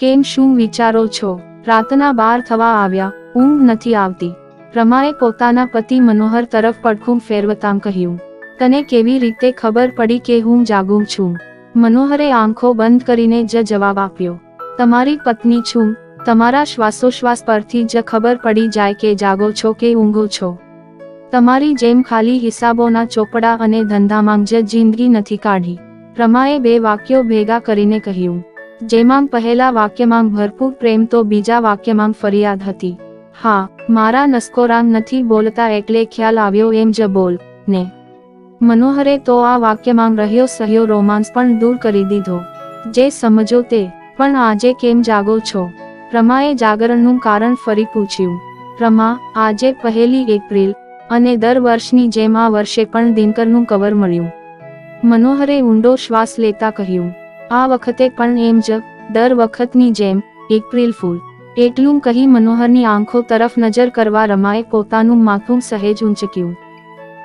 કેમ શું વિચારો છો? રાતના બાર થવા આવ્યા, ઊંઘ નથી આવતી. રમાએ પોતાના પતિ મનોહર તરફ પડખું ફેરવતાં કહ્યું. તને કેવી રીતે ખબર પડી કે હું જાગું છું? મનોહરે આંખો બંધ કરીને જ જવાબ આપ્યો. તમારી પત્ની છું. તમારા શ્વાસોશ્વાસ પરથી જ ખબર પડી જાય કે જાગો છો કે ઊંઘો છો. તમારી જેમ ખાલી હિસાબોના ચોપડા અને ધંધામાં જ જિંદગી નથી કાઢી. રમાએ બે વાક્યો ભેગા કરીને કહ્યું. જેમાં પહેલા વાક્યમાં ભરપૂર પ્રેમ તો બીજા વાક્યમાં ફરિયાદ હતી. હા, મારા નસ્કોરાંગ નથી બોલતા એટલે ખ્યાલ આવ્યો એમ જ બોલ, ને. મનોહરે તો આ વાક્યમાં રહ્યો સહયો રોમાંસ પણ દૂર કરી દીધો. જે સમજો તે, પણ આજે કેમ જાગો છો? રમાએ જાગરણનું કારણ ફરી પૂછ્યું. રમા, આજે પહેલી એપ્રિલ, અને દર વર્ષની જેમ આ વર્ષે પણ દિનકરનું કવર મળ્યું. મનોહરે ઊંડો શ્વાસ લેતા કહ્યું. આ વખતે પણ એમ જ, દર વખતની જેમ, એપ્રિલ ફૂલ. એટલું કહી મનોહરની આંખો તરફ નજર કરવા રમાએ પોતાનું માથું સહેજ ઊંચક્યું.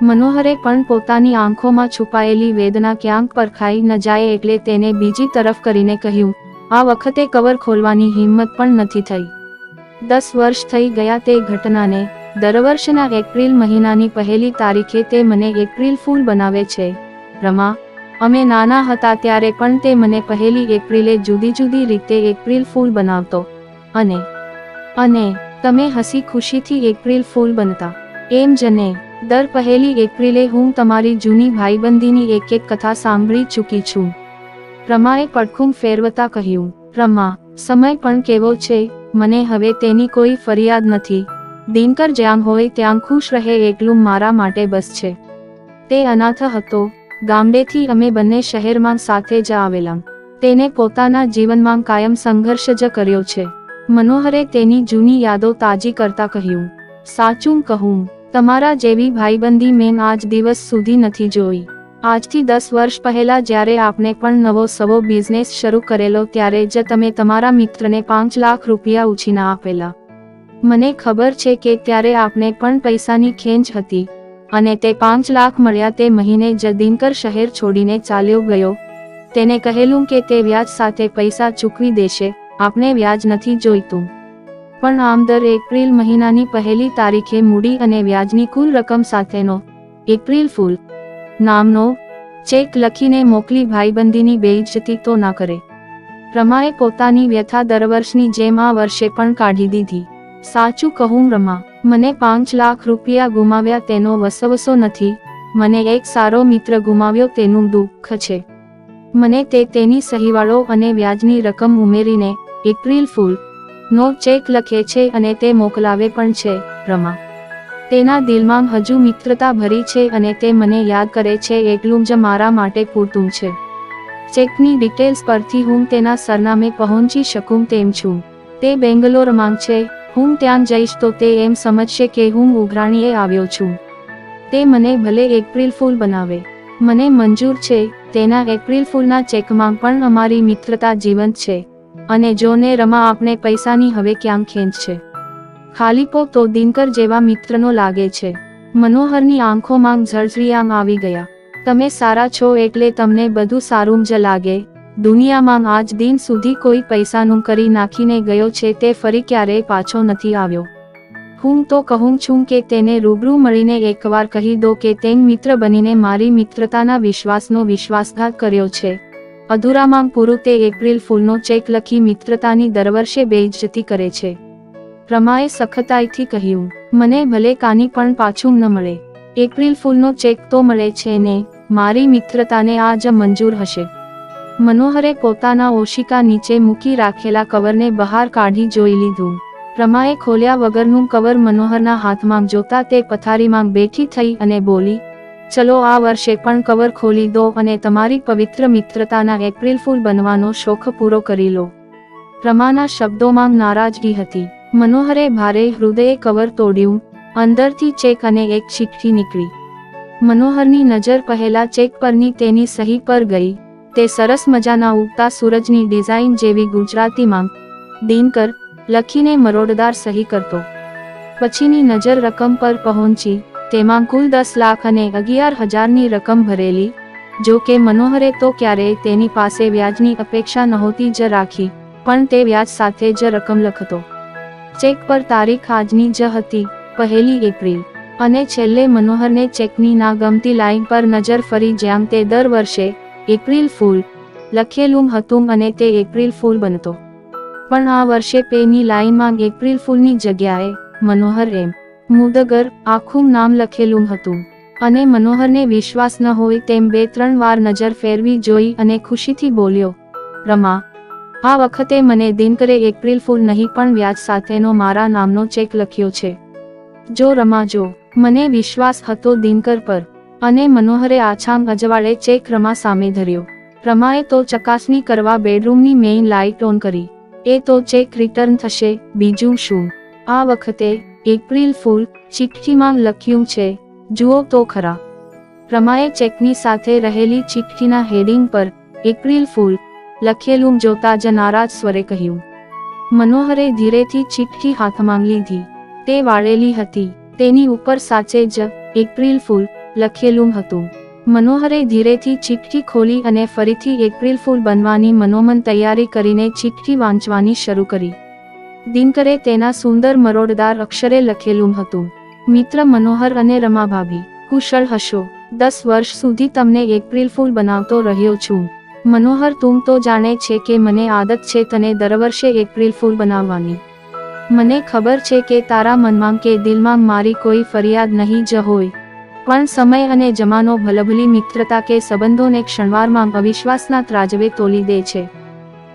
મનોહરે પણ પોતાની આંખોમાં છુપાયેલી વેદના ક્યાંક પરખાઈ ન જાય એટલે તેને બીજી તરફ કરીને કહ્યું, આ વખતે કવર ખોલવાની હિંમત પણ નથી થઈ. દસ વર્ષ થઈ ગયા તે ઘટનાને, દર વર્ષના એપ્રિલ મહિનાની પહેલી તારીખે તે મને એપ્રિલ ફૂલ બનાવે છે. રમા અમે નાના હતા ત્યારે પણ તે મને પહેલી એપ્રિલે જુદી જુદી રીતે એપ્રિલ ફૂલ બનાવતો. અને અને, તમે હસી ખુશીથી એપ્રિલ ફૂલ બનતા. એમ જને, દર પહેલી એપ્રિલે હું તમારી જૂની ભાઈબંધીની એક એક કથા સાંભળી ચૂકી છું. રમાએ પડખું ફેરવતા કહ્યું, રમા, સમય પણ કેવો છે? મને હવે તેની કોઈ ફરિયાદ નથી. દિનકર જ્યાં હોય ત્યાં ખુશ રહે એકલું મારા માટે બસ છે. તે અનાથ હતો ગામડેથી અમે બંને શહેરમાં સાથે જ આવેલા. તેને પોતાના જીવનમાં કાયમ સંઘર્ષ જ કર્યો છે. મનોહરે તેની જૂની યાદો તાજી કરતા કહ્યું, સાચું કહું, તમારા જેવી ભાઈબંધી મેં આજ દિવસ સુધી નથી જોઈ. આજથી દસ વર્ષ પહેલા જ્યારે આપણે પણ નવો સવો બિઝનેસ શરૂ કરેલો ત્યારે જ તમે તમારા મિત્રને પાંચ લાખ રૂપિયા ઉછીના આપેલા. મને ખબર છે કે ત્યારે આપણે પણ પૈસાની ખેંચ હતી. અને તે પાંચ લાખ મળ્યા તે મહિને જ દિનકર શહેર છોડીને ચાલ્યો ગયો. તેને કહેલું કે તે વ્યાજ સાથે પૈસા ચૂકવી દેશે, આપણે વ્યાજ નથી જોઈતું. પણ આમ દર એપ્રિલ મહિનાની પહેલી તારીખે મૂડી અને વ્યાજની કુલ રકમ સાથેનો એપ્રિલ ફૂલ નામનો ચેક લખીને મોકલી ભાઈબંધીની બેઇજ્જતી તો ના કરે. રમાએ પોતાની વ્યથા દર વર્ષની જેમ આ વર્ષે પણ કાઢી દીધી. સાચું કહું રમા મને પાંચ લાખ રૂપિયા ગુમાવ્યા તેનો વસવસો નથી, મને એક સારો મિત્ર ગુમાવ્યો તેનું દુઃખ છે. મને તે તેની સહીવાળો અને વ્યાજની રકમ ઉમેરીને એપ્રિલ ફૂલ નો ચેક લખે છે અને તે મોકલાવે પણ છે, રમા. તેના દિલમાં હજુ મિત્રતા ભરી છે અને તે મને યાદ કરે છે એટલું જ મારા માટે પૂરતું છે. ચેકની ડિટેલ્સ પરથી હું તેના સરનામે પહોંચી શકું તેમ છું. તે બેંગ્લોરમાં છે હું ત્યાં જઈશ તો તે એમ સમજશે કે હું ઉઘરાણીએ આવ્યો છું. તે મને ભલે એપ્રિલ ફૂલ બનાવે. મને મંજૂર છે, તેના એપ્રિલ ફૂલના ચેકમાં પણ અમારી મિત્રતા જીવંત છે. અને જોને રમા આપણે પૈસાની હવે ક્યાં ખેંચ છે. ખાલીપો તો દિનકર જેવા મિત્રનો લાગે છે. મનોહરની આંખોમાં ઝળઝળિયામ આવી ગયા. તમે સારા છો એટલે તમને બધું સારું જ લાગે દુનિયામાં આજ દિન સુધી કોઈ પૈસાનું કરી નાખીને ગયો છે તે ફરી ક્યારેય પાછો નથી આવ્યો. હું તો કહું છું કે તેને રૂબરૂ મળીને એકવાર કહી દો કે તેન મિત્ર બનીને મારી મિત્રતાના વિશ્વાસનો વિશ્વાસઘાત કર્યો છે. અધૂરામાં પૂરું તે એપ્રિલ ફૂલનો ચેક લખી મિત્રતાની દર વર્ષે બેઇજ્જતી કરે છે. રમાએ સખતાઈથી કહ્યું, મને ભલે કાની પણ પાછું ન મળે. એપ્રિલ ફૂલનો ચેક તો મળે છે ને, મારી મિત્રતાને આ જ મંજૂર હશે. મનોહરે પોતાના ઓશિકા નીચે મૂકી રાખેલા કવરને બહાર કાઢી જોઈ લીધું. રમાએ ખોલ્યા વગરનું કવર મનોહરના હાથમાં જોતા તે પથારીમાં બેઠી થઈ અને બોલી, ચલો આ વર્ષે પણ કવર ખોલી દો અને તમારી પવિત્ર મિત્રતાના એપ્રિલ ફૂલ બનવાનો શોખ પૂરો કરી લો. રમાના શબ્દોમાં નારાજગી હતી. મનોહરે ભારે હૃદયે કવર તોડ્યું, અંદરથી ચેક અને એક ચિઠ્ઠી નીકળી. મનોહરની નજર પહેલા ચેક પરની તેની સહી પર ગઈ. તે સરસ મજાના ઉગતા સૂરજની ડિઝાઇન જેવી ગુજરાતીમાં દિનકર લખીને મરોડદાર સહી કરતો. પછીની નજર રકમ પર પહોંચી, તેમાં કુલ દસ લાખ અને અગિયાર હજારની રકમ ભરેલી. જો કે મનોહરે તો ક્યારેય તેની પાસે વ્યાજની અપેક્ષા નહોતી જ રાખી, પણ તે વ્યાજ સાથે જ રકમ લખતો. ચેક પર તારીખ આજની જ હતી, પહેલી એપ્રિલ. અને છેલ્લે મનોહરને ચેકની ના ગમતી લાઈન પર નજર ફરી, જ્યાં તે દર વર્ષે એપ્રિલ ફૂલ લખેલું હતું અને તે એપ્રિલ ફૂલ બનતો. પણ આ વર્ષે પેની લાઈનમાં એપ્રિલ ફૂલની જગ્યાએ મનોહર એમ મુદગર આખું નામ લખેલું હતું. અને મનોહરને વિશ્વાસ ન હોય તેમ બે ત્રણ વાર નજર ફેરવી જોઈ અને ખુશીથી બોલ્યો, રમા, આ વખતે મને દિનકરે એપ્રિલ ફૂલ નહીં પણ વ્યાજ સાથેનો મારા નામનો ચેક લખ્યો છે. જો રમા જો, મને વિશ્વાસ હતો દિનકર પર. અને મનોહરે આછામ અજવાળે ચેક રમા સામે ધર્યો. રમાએ તો ચકાસણી કરવા બેડરૂમની મેઇન લાઇટ ઓન કરી. એ તો ચેક રિટર્ન થશે, બીજું શું? આ વખતે એપ્રિલ ફૂલ, ચિઠ્ઠીમાં લખ્યું છે, જુઓ તો ખરા. રમાએ ચેકની સાથે રહેલી ચિઠ્ઠીના હેડિંગ પર, એપ્રિલ ફૂલ, લખેલું જોતા જ નારાજ સ્વરે કહ્યું. મનોહરે ધીરેથી ચિઠ્ઠી હાથમાં લીધી. તે વાળેલી હતી. તેની ઉપર સાચે જ, એપ્રિલ ફૂલ લખેલું હતું. મનોહરે ધીરેથી ચિઠ્ઠી ખોલી અને ફરીથી એપ્રિલ ફૂલ બનવાની મનોમન તૈયારી કરીને ચિઠ્ઠી વાંચવાની શરૂ કરી. દિનકરે તેના સુંદર મરોડદાર અક્ષરે લખેલું હતું. મિત્ર મનોહર અને રમાભાભી, કુશળ હશો. દસ વર્ષ સુધી તમને એપ્રિલ ફૂલ બનાવતો રહ્યો છું. મનોહર, તું તો જાણે છે કે મને આદત છે તને દર વર્ષે એપ્રિલ ફૂલ બનાવવાની. મને ખબર છે કે તારા મનમાં કે દિલમાં મારી કોઈ ફરિયાદ નહીં જ હોય. પણ સમય અને જમાનો ભલભલી મિત્રતા કે સંબંધોને ક્ષણવારમાં અવિશ્વાસના ત્રાજવે તોલી દે છે.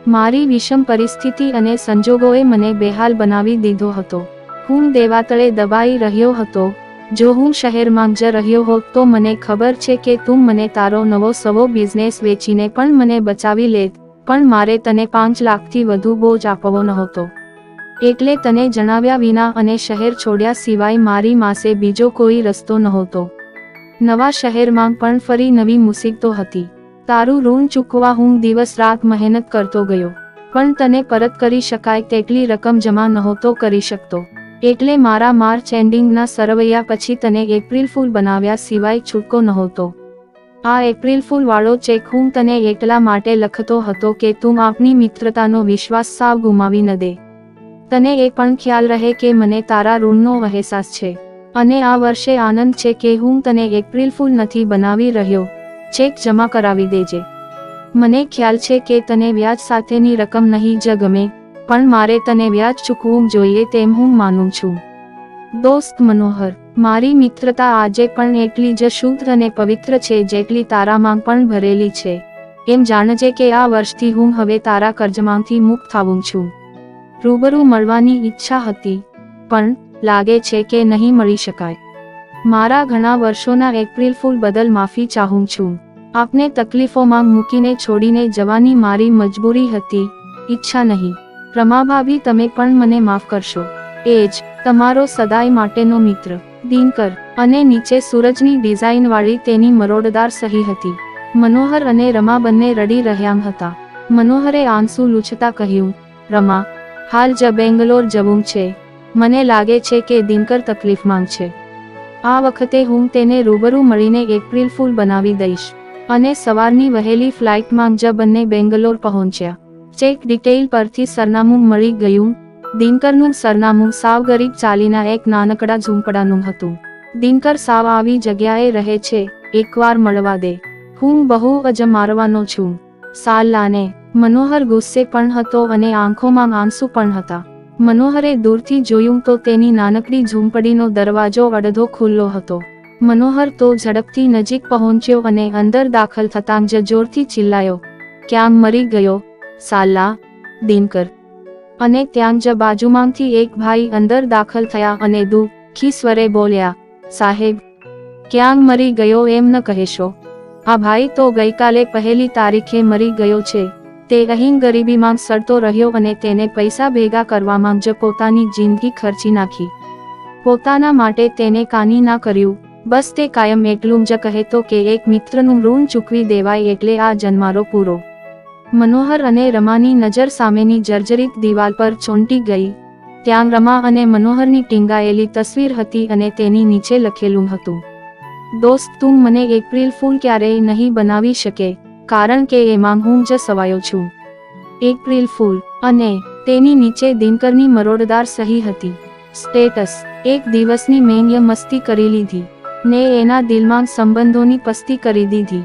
મારી વિષમ પરિસ્થિતિ અને સંજોગોએ મને બેહાલ બનાવી દીધો હતો. હું દેવાતળે દબાઈ રહ્યો હતો. જો હું શહેરમાં જ રહ્યો હોત તો મને ખબર છે કે તું મને તારો નવો સવો બિઝનેસ વેચીને પણ મને બચાવી લેત, પણ મારે તને પાંચ લાખથી વધુ બોજ આપવો નહોતો. એટલે તને જણાવ્યા વિના અને શહેર છોડ્યા સિવાય મારી માસે બીજો કોઈ રસ્તો નહોતો. નવા શહેરમાં પણ ફરી નવી મુસીબતો હતી. તારું ઋણ ચૂકવા હું દિવસ રાત મહેનત કરતો ગયો. પણ તને પરત કરી શકાય તેટલી રકમ જમા નહોતો કરી શકતો. એટલે મારા માર્ચ એન્ડિંગના સરવૈયા પછી તને એપ્રિલ ફૂલ બનાવ્યા સિવાય છૂટકો નહોતો. આ એપ્રિલ ફૂલવાળો ચેક હું તને એટલા માટે લખતો હતો કે તું આપની મિત્રતાનો વિશ્વાસ સાવ ગુમાવી ન દે. તને એ પણ ખ્યાલ રહે કે મને તારા ઋણનો અહેસાસ છે. અને આ વર્ષે આનંદ છે કે હું તને એપ્રિલ ફૂલ નથી બનાવી રહ્યો. ચેક જમા કરાવી દેજે. મને ખ્યાલ છે કે તને વ્યાજ સાથેની રકમ નહીં જ ગમે, પણ મારે તને વ્યાજ ચૂકવું જોઈએ તેમ હું માનું છું. દોસ્ત મનોહર, મારી મિત્રતા આજે પણ એટલી જ શુદ્ધ અને પવિત્ર છે જેટલી તારામાં પણ ભરેલી છે. એમ જાણજે કે આ વર્ષથી હું હવે તારા કર્જમાંથી મુક્ત થાવું છું. રૂબરૂ મળવાની ઈચ્છા હતી, પણ લાગે છે કે નહીં મળી શકાય. મારા ઘણા વર્ષોના એપ્રિલ ફૂલ બદલ માફી ચાહું છું. આપને તકલીફોમાં મૂકીને છોડીને જવાની મારી મજબૂરી હતી, ઈચ્છા નહીં. રમાભાભી તમે પણ મને માફ કરશો. એ જ, તમારો સદાય માટેનો મિત્ર, દિનકર, અને નીચે સૂરજની ડિઝાઇનવાળી તેની મરોડદાર સહી હતી. મનોહર અને રમા બંને રડી રહ્યા હતા. મનોહરે આંસુ લૂછતા કહ્યું, રમા હાલ જ બેંગ્લોર જવું છે. મને લાગે છે કે દિનકર તકલીફમાં છે. આ વખતે હું તેને રૂબરૂ મળીને એપ્રિલ ફૂલ બનાવી દઈશ. અને સવારની વહેલી ફ્લાઇટમાં જ બંને બેંગ્લોર પહોંચ્યા. ચેક ડિટેઇલ પરથી સરનામું મળી ગયું. દિનકરનું સરનામું સાવ ગરીબ ચાલીના એક નાનકડા ઝૂંપડાનું હતું. દિનકર સાવ આવી જગ્યાએ રહે છે. એકવાર મળવા દે. હું બહુ અજ મારવાનો છું. સાલ્લાને મનોહર ગુસ્સે પણ હતો અને આંખોમાં આંસુ પણ હતા. મનોહરે દૂરથી જોયું તો તેની નાનકડી ઝૂંપડીનો દરવાજો અડધો ખુલ્લો હતો. મનોહર તો ઝડપથી નજીક પહોંચ્યો અને અંદર દાખલ થતાં જ જોરથી ચિલ્લાયો. ક્યાં મરી ગયો? સાલા, દિનકર. અને ત્યાં જ બાજુમાંથી એક ભાઈ અંદર દાખલ થયા અને દુઃખી સ્વરે બોલ્યા, સાહેબ, ક્યાં મરી ગયો એમ ન કહેશો. આ ભાઈ તો ગઈકાલે પહેલી તારીખે મરી ગયો છે. તે અહીં ગરીબીમાં સડતો રહ્યો અને તેને પૈસા ભેગા કરવામાં જ પોતાની જિંદગી ખર્ચી નાખી. પોતાના માટે તેને કાની ના કર્યું. બસ તે કાયમ એટલું જ કહેતો કે એક મિત્રનું ઋણ ચૂકવી દેવાય એટલે આ જન્મારો પૂરો. મનોહર અને રમાની નજર સામેની જર્જરિત દિવાલ પર ચોંટી ગઈ. ત્યાં રમા અને મનોહરની ટીંગાયેલી તસવીર હતી અને તેની નીચે લખેલું હતું. દોસ્ત, તું મને એપ્રિલ ફૂલ ક્યારેય નહીં બનાવી શકે. કારણ કે એમાં હું જ સવાયો છું. એપ્રિલ ફૂલ, અને તેની નીચે દિનકરની મરોડદાર સહી હતી. સ્ટેટસ, એક દિવસની મેન્ય મસ્તી કરી લીધી, ને એના દિલમાં સંબંધોની પસ્તી કરી દીધી.